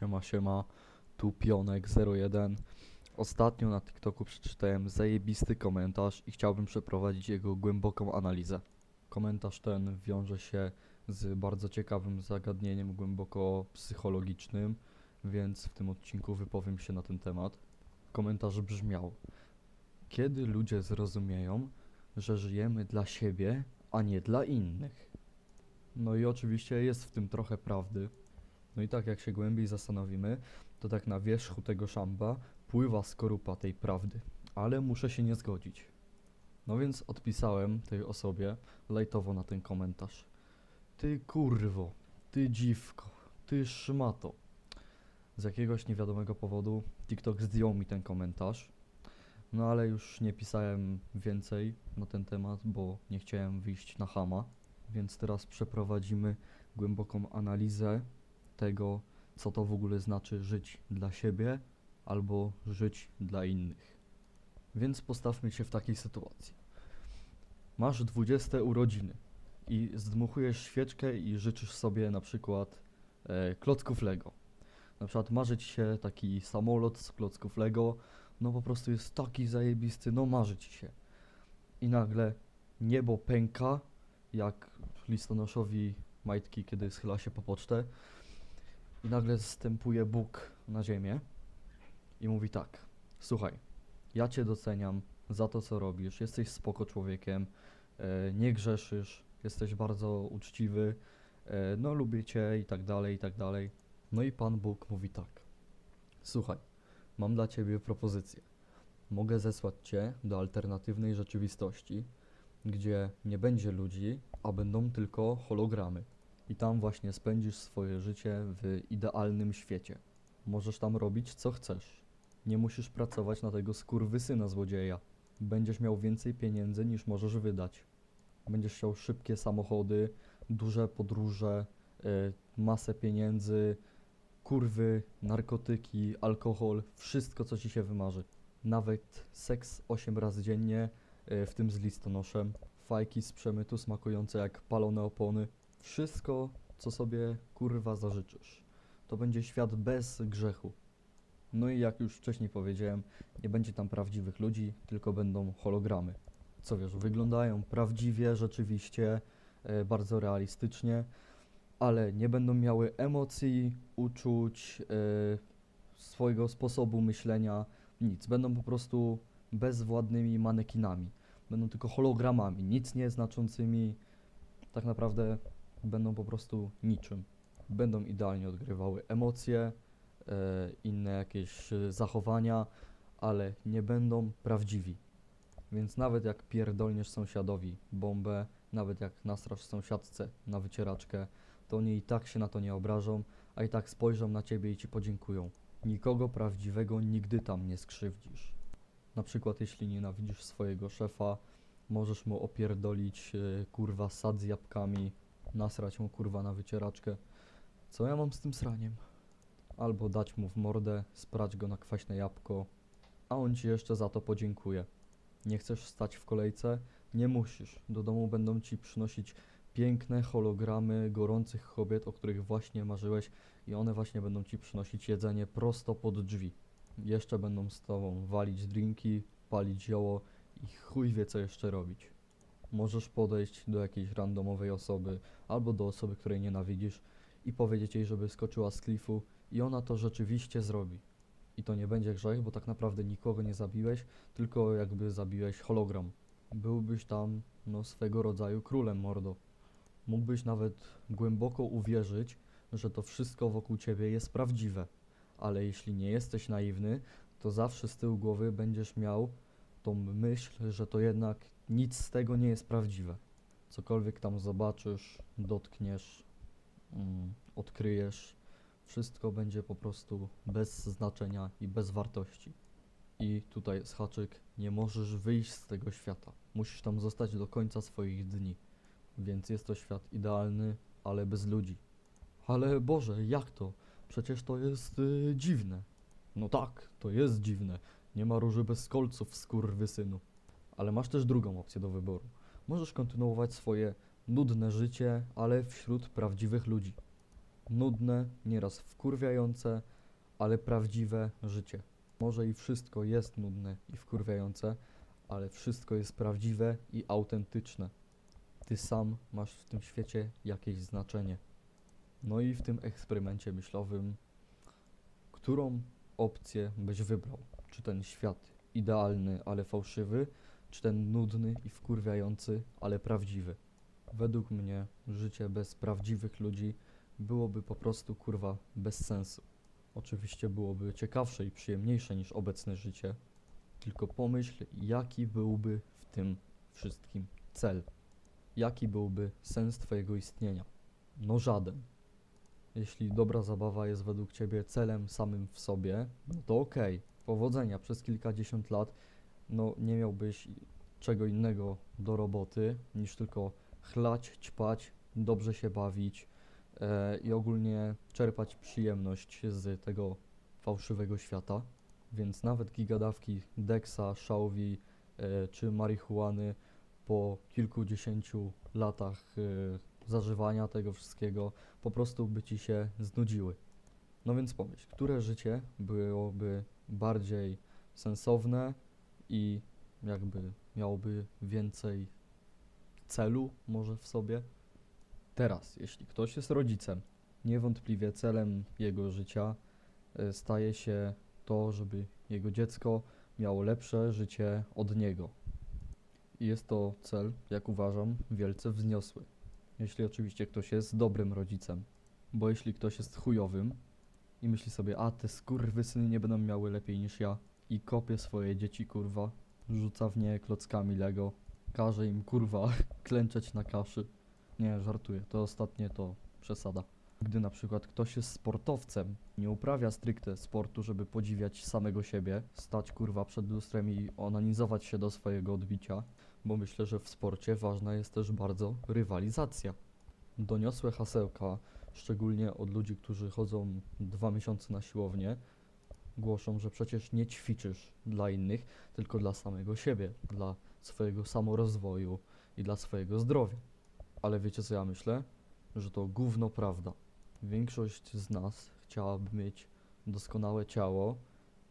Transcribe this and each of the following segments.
Siema, siema, tu Pionek01. Ostatnio na TikToku przeczytałem zajebisty komentarz i chciałbym przeprowadzić jego głęboką analizę. Komentarz ten wiąże się z bardzo ciekawym zagadnieniem głęboko psychologicznym, więc w tym odcinku wypowiem się na ten temat. Komentarz brzmiał: Kiedy ludzie zrozumieją, że żyjemy dla siebie, a nie dla innych? No i oczywiście jest w tym trochę prawdy. No i tak jak się głębiej zastanowimy, to tak na wierzchu tego szamba pływa skorupa tej prawdy, ale muszę się nie zgodzić. No więc odpisałem tej osobie lajtowo na ten komentarz. Ty kurwo, ty dziwko, ty szmato. Z jakiegoś niewiadomego powodu TikTok zdjął mi ten komentarz. No ale już nie pisałem więcej na ten temat, bo nie chciałem wyjść na chama. Więc teraz przeprowadzimy głęboką analizę tego, co to w ogóle znaczy żyć dla siebie albo żyć dla innych. Więc postawmy się w takiej sytuacji. Masz 20 urodziny i zdmuchujesz świeczkę i życzysz sobie na przykład e, klocków Lego. Na przykład marzy ci się taki samolot z klocków Lego, no po prostu jest taki zajebisty, no marzy ci się. I nagle niebo pęka, jak listonoszowi majtki, kiedy schyla się po pocztę. I nagle zstępuje Bóg na ziemię i mówi tak: Słuchaj, ja cię doceniam za to, co robisz. Jesteś spoko człowiekiem, e, nie grzeszysz, jesteś bardzo uczciwy, e, no lubię cię i tak dalej, i tak dalej. No i Pan Bóg mówi tak: Słuchaj, mam dla ciebie propozycję. Mogę zesłać cię do alternatywnej rzeczywistości, gdzie nie będzie ludzi, a będą tylko hologramy. I tam właśnie spędzisz swoje życie w idealnym świecie. Możesz tam robić co chcesz. Nie musisz pracować na tego skurwysyna złodzieja. Będziesz miał więcej pieniędzy niż możesz wydać. Będziesz chciał szybkie samochody, duże podróże, y, masę pieniędzy, kurwy, narkotyki, alkohol, wszystko co ci się wymarzy. Nawet seks 8 razy dziennie, y, w tym z listonoszem, fajki z przemytu smakujące jak palone opony. Wszystko, co sobie kurwa zażyczysz. To będzie świat bez grzechu. No i jak już wcześniej powiedziałem, nie będzie tam prawdziwych ludzi, tylko będą hologramy. Co wiesz, wyglądają prawdziwie, rzeczywiście, e, bardzo realistycznie, ale nie będą miały emocji, uczuć, e, swojego sposobu myślenia, nic. Będą po prostu bezwładnymi manekinami. Będą tylko hologramami, nic nie znaczącymi, tak naprawdę będą po prostu niczym. Będą idealnie odgrywały emocje, e, inne jakieś e, zachowania, ale nie będą prawdziwi. Więc nawet jak pierdolniesz sąsiadowi bombę, nawet jak nastrasz sąsiadce na wycieraczkę, to oni i tak się na to nie obrażą, a i tak spojrzą na ciebie i ci podziękują. Nikogo prawdziwego nigdy tam nie skrzywdzisz. Na przykład jeśli nienawidzisz swojego szefa, możesz mu opierdolić e, kurwa sad z jabłkami, nasrać mu kurwa na wycieraczkę. Co ja mam z tym sraniem? Albo dać mu w mordę, sprać go na kwaśne jabłko, a on ci jeszcze za to podziękuje. Nie chcesz stać w kolejce? Nie musisz. Do domu będą ci przynosić piękne hologramy gorących kobiet, o których właśnie marzyłeś i one właśnie będą ci przynosić jedzenie prosto pod drzwi. Jeszcze będą z tobą walić drinki, palić zioło i chuj wie co jeszcze robić. Możesz podejść do jakiejś randomowej osoby albo do osoby, której nienawidzisz i powiedzieć jej, żeby skoczyła z klifu i ona to rzeczywiście zrobi. I to nie będzie grzech, bo tak naprawdę nikogo nie zabiłeś, tylko jakby zabiłeś hologram. Byłbyś tam, no, swego rodzaju królem, mordo. Mógłbyś nawet głęboko uwierzyć, że to wszystko wokół ciebie jest prawdziwe. Ale jeśli nie jesteś naiwny, to zawsze z tyłu głowy będziesz miał tą myśl, że to jednak nic z tego nie jest prawdziwe. Cokolwiek tam zobaczysz, dotkniesz, mm, odkryjesz, wszystko będzie po prostu bez znaczenia i bez wartości. I tutaj jest haczyk, nie możesz wyjść z tego świata. Musisz tam zostać do końca swoich dni. Więc jest to świat idealny, ale bez ludzi. Ale Boże, jak to? Przecież to jest y, dziwne. No tak, to jest dziwne. Nie ma róży bez kolców, skurwysynu. Ale masz też drugą opcję do wyboru. Możesz kontynuować swoje nudne życie, ale wśród prawdziwych ludzi. nudne, nieraz wkurwiające, ale prawdziwe życie. Może i wszystko jest nudne i wkurwiające, ale wszystko jest prawdziwe i autentyczne. Ty sam masz w tym świecie jakieś znaczenie. No i w tym eksperymencie myślowym, którą opcję byś wybrał? Czy ten świat idealny, ale fałszywy, czy ten nudny i wkurwiający, ale prawdziwy? Według mnie życie bez prawdziwych ludzi byłoby po prostu kurwa bez sensu. Oczywiście byłoby ciekawsze i przyjemniejsze niż obecne życie, tylko pomyśl, jaki byłby w tym wszystkim cel. Jaki byłby sens Twojego istnienia? No żaden. Jeśli dobra zabawa jest według Ciebie celem samym w sobie, no to okej, powodzenia przez kilkadziesiąt lat, no nie miałbyś czego innego do roboty niż tylko chlać, ćpać, dobrze się bawić e, i ogólnie czerpać przyjemność z tego fałszywego świata. Więc nawet gigadawki Dexa, Xiaomi e, czy marihuany po kilkudziesięciu latach e, zażywania tego wszystkiego po prostu by ci się znudziły. No więc pomyśl, które życie byłoby bardziej sensowne i jakby miałoby więcej celu może w sobie? Teraz, jeśli ktoś jest rodzicem, niewątpliwie celem jego życia e, staje się to, żeby jego dziecko miało lepsze życie od niego. I jest to cel, jak uważam, wielce wzniosły. Jeśli oczywiście ktoś jest dobrym rodzicem. Bo jeśli ktoś jest chujowym i myśli sobie, a te skurwysyny nie będą miały lepiej niż ja i kopie swoje dzieci, kurwa, rzuca w nie klockami Lego, każe im, kurwa, klęczeć na kaszy. Nie, żartuję, to ostatnie to przesada. Gdy na przykład ktoś jest sportowcem, nie uprawia stricte sportu, żeby podziwiać samego siebie, stać kurwa przed lustrem i onanizować się do swojego odbicia, bo myślę, że w sporcie ważna jest też bardzo rywalizacja. Doniosłe hasełka, szczególnie od ludzi, którzy chodzą dwa miesiące na siłownię, głoszą, że przecież nie ćwiczysz dla innych, tylko dla samego siebie, dla swojego samorozwoju i dla swojego zdrowia. Ale wiecie co ja myślę? Że to gówno prawda. Większość z nas chciałaby mieć doskonałe ciało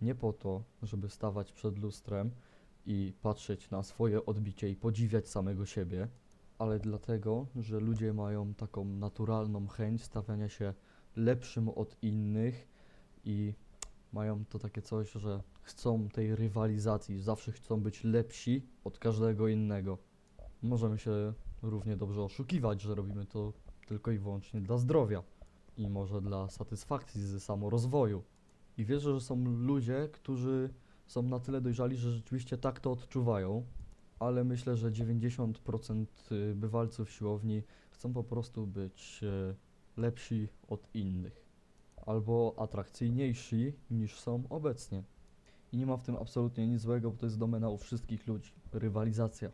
nie po to, żeby stawać przed lustrem i patrzeć na swoje odbicie i podziwiać samego siebie, ale dlatego, że ludzie mają taką naturalną chęć stawiania się lepszym od innych i mają to takie coś, że chcą tej rywalizacji, zawsze chcą być lepsi od każdego innego. Możemy się równie dobrze oszukiwać, że robimy to tylko i wyłącznie dla zdrowia i może dla satysfakcji z samorozwoju. I wierzę, że są ludzie, którzy są na tyle dojrzali, że rzeczywiście tak to odczuwają, ale myślę, że 90% y, bywalców siłowni chcą po prostu być e, lepsi od innych albo atrakcyjniejsi niż są obecnie. I nie ma w tym absolutnie nic złego, bo to jest domena u wszystkich ludzi. Rywalizacja.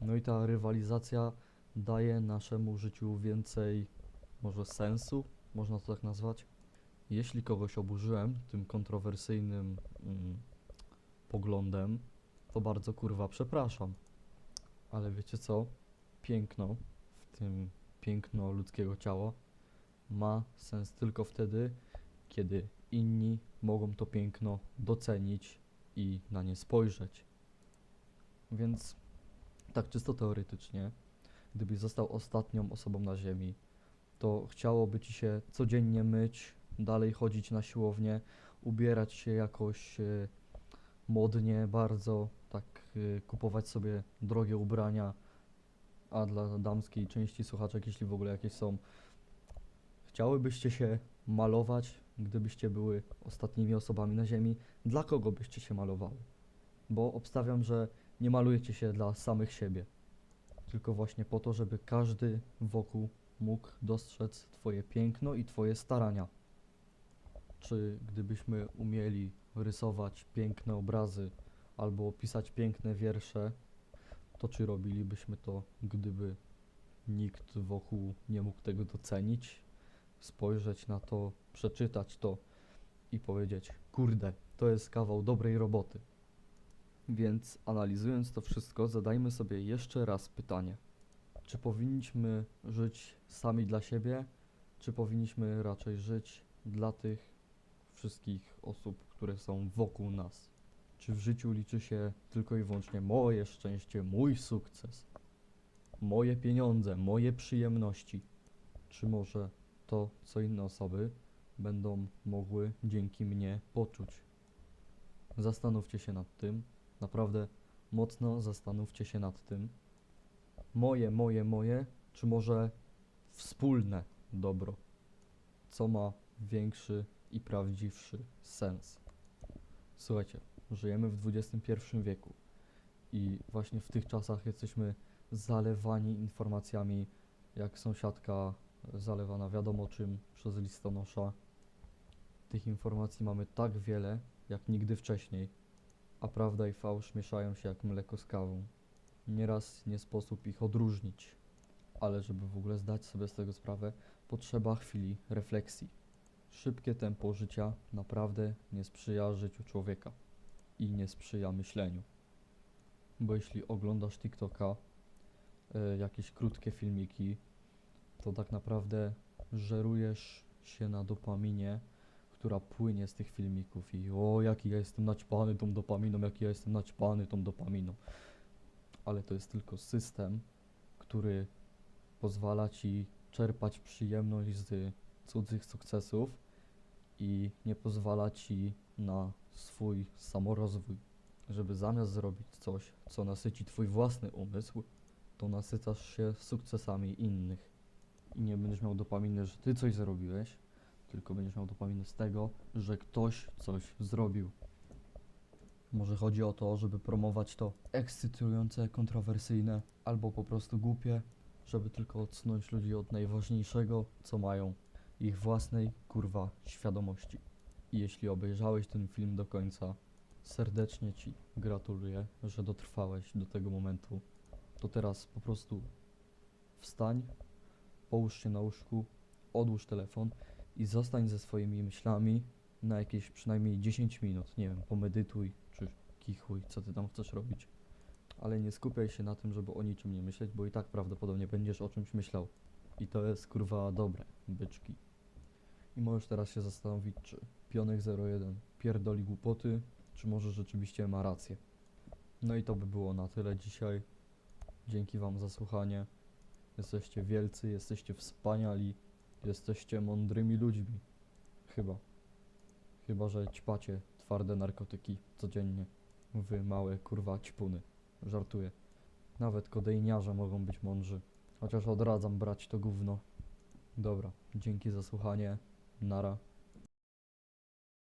No i ta rywalizacja daje naszemu życiu więcej, może sensu, można to tak nazwać. Jeśli kogoś oburzyłem tym kontrowersyjnym mm, poglądem, to bardzo kurwa przepraszam. Ale wiecie co? Piękno, w tym piękno ludzkiego ciała, ma sens tylko wtedy, kiedy inni mogą to piękno docenić i na nie spojrzeć. Więc tak czysto teoretycznie, gdybyś został ostatnią osobą na Ziemi, to chciałoby ci się codziennie myć, dalej chodzić na siłownię, ubierać się jakoś e, modnie bardzo, tak e, kupować sobie drogie ubrania, a dla damskiej części słuchaczek, jeśli w ogóle jakieś są, Chciałybyście się malować, gdybyście były ostatnimi osobami na Ziemi? Dla kogo byście się malowały? Bo obstawiam, że nie malujecie się dla samych siebie, tylko właśnie po to, żeby każdy wokół mógł dostrzec Twoje piękno i Twoje starania. Czy gdybyśmy umieli rysować piękne obrazy albo pisać piękne wiersze, to czy robilibyśmy to, gdyby nikt wokół nie mógł tego docenić? spojrzeć na to, przeczytać to i powiedzieć: Kurde, to jest kawał dobrej roboty. Więc analizując to wszystko, zadajmy sobie jeszcze raz pytanie: czy powinniśmy żyć sami dla siebie, czy powinniśmy raczej żyć dla tych wszystkich osób, które są wokół nas? Czy w życiu liczy się tylko i wyłącznie moje szczęście, mój sukces, moje pieniądze, moje przyjemności? Czy może to, co inne osoby będą mogły dzięki mnie poczuć? Zastanówcie się nad tym, naprawdę mocno zastanówcie się nad tym. Moje, moje, moje, czy może wspólne dobro? Co ma większy i prawdziwszy sens? Słuchajcie, żyjemy w XXI wieku i właśnie w tych czasach jesteśmy zalewani informacjami, jak sąsiadka zalewana wiadomo czym przez listonosza. Tych informacji mamy tak wiele, jak nigdy wcześniej, a prawda i fałsz mieszają się jak mleko z kawą. Nieraz nie sposób ich odróżnić, ale żeby w ogóle zdać sobie z tego sprawę, potrzeba chwili refleksji. Szybkie tempo życia naprawdę nie sprzyja życiu człowieka i nie sprzyja myśleniu. Bo jeśli oglądasz TikToka, y, jakieś krótkie filmiki, to tak naprawdę żerujesz się na dopaminie, która płynie z tych filmików i o, jaki ja jestem naćpany tą dopaminą, jaki ja jestem naćpany tą dopaminą. Ale to jest tylko system, który pozwala ci czerpać przyjemność z cudzych sukcesów i nie pozwala ci na swój samorozwój. Żeby zamiast zrobić coś, co nasyci twój własny umysł, to nasycasz się sukcesami innych. I nie będziesz miał dopaminy, że ty coś zrobiłeś, tylko będziesz miał dopaminę z tego, że ktoś coś zrobił. Może chodzi o to, żeby promować to ekscytujące, kontrowersyjne albo po prostu głupie, żeby tylko odsunąć ludzi od najważniejszego, co mają ich własnej kurwa świadomości. Jeśli obejrzałeś ten film do końca, serdecznie Ci gratuluję, że dotrwałeś do tego momentu. To teraz po prostu wstań, połóż się na łóżku, odłóż telefon i zostań ze swoimi myślami na jakieś przynajmniej 10 minut. Nie wiem, pomedytuj czy kichuj, co ty tam chcesz robić. Ale nie skupiaj się na tym, żeby o niczym nie myśleć, bo i tak prawdopodobnie będziesz o czymś myślał. I to jest kurwa dobre, byczki. I możesz teraz się zastanowić, czy Pionek 01 pierdoli głupoty, czy może rzeczywiście ma rację. No i to by było na tyle dzisiaj. Dzięki Wam za słuchanie. Jesteście wielcy, jesteście wspaniali, jesteście mądrymi ludźmi. Chyba. Chyba, że ćpacie twarde narkotyki codziennie. Wy małe kurwa ćpuny. Żartuję. Nawet kodejniarze mogą być mądrzy. Chociaż odradzam brać to gówno. Dobra, dzięki za słuchanie. Nara.